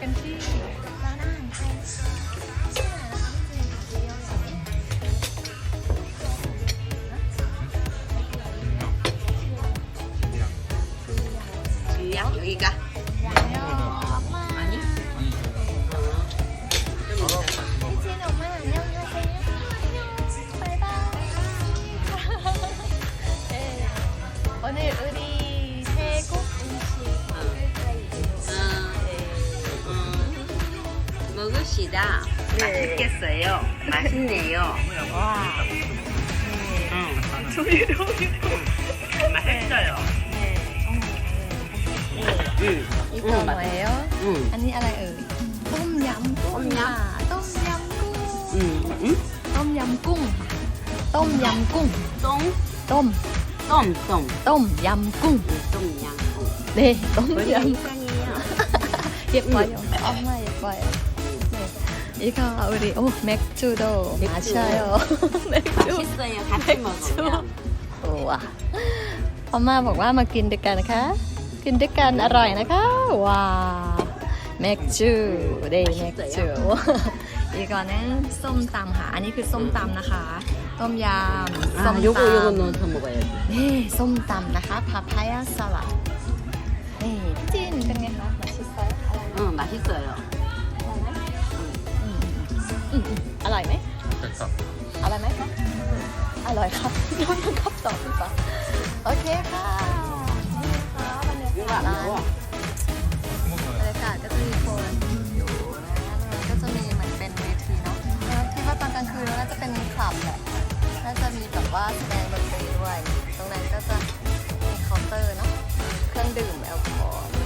กันที่ร้านอาหารไทยช่ไรนะคะพี่เจนเดียวเหรอเลี้ยงอยู่อีกอะ 먹읍시다. 맛있겠어요. 맛있네요. 와. 응. 맛있어요. 응. 이거 응, 뭐예요? 응. 아니 알아요. 똠얌꿍. 똠얌? 아, 똠얌꿍. 똠얌꿍. 똠얌꿍. 똥? 똠. 똥, 똥. 똠얌꿍. 똥양. 네, 머리 똠얌. 이상해요. 예뻐요. 엄마 예뻐요. 네. 이거 우리 오 맥주도 맥주. 마셔요. 맥주. 맛있어요. 같이 먹으면. ว้าพ่อมาบอกว่ามากินด้วยกันนะคะ กินด้วยกันอร่อยนะคะ ว้าวแม็กจูเดย์แม็กจูอีกก่อนนะส้มตำค่ะ อันนี้คือส้มตำนะคะ ต้มยำส้ม 아, ต 요거 요거 넣어서 먹어야지. ำนี่ส้มตำนะคะพาพายาสลัดนี่พี่จินเป็นไงคะมาชิสซอยอร่อยไหม 응, 맛있어요. อร่อยครับย้อนบังคับต่อพี่ฟ้าโอเคค่ะนี่ค่ะบรรยากาศก็จะมีคนอยู่นะก็จะมีเหมือนเป็นเวทีเนาะแล้วคิดว่าตอนกลางคืนน่าจะเป็นคลับแหละน่าจะมีแบบว่าแสดงดนตรีด้วย ตรงนั้นก็จะมีเคาน์เตอร์เนาะเครื่องดื่มแอลกอฮอล์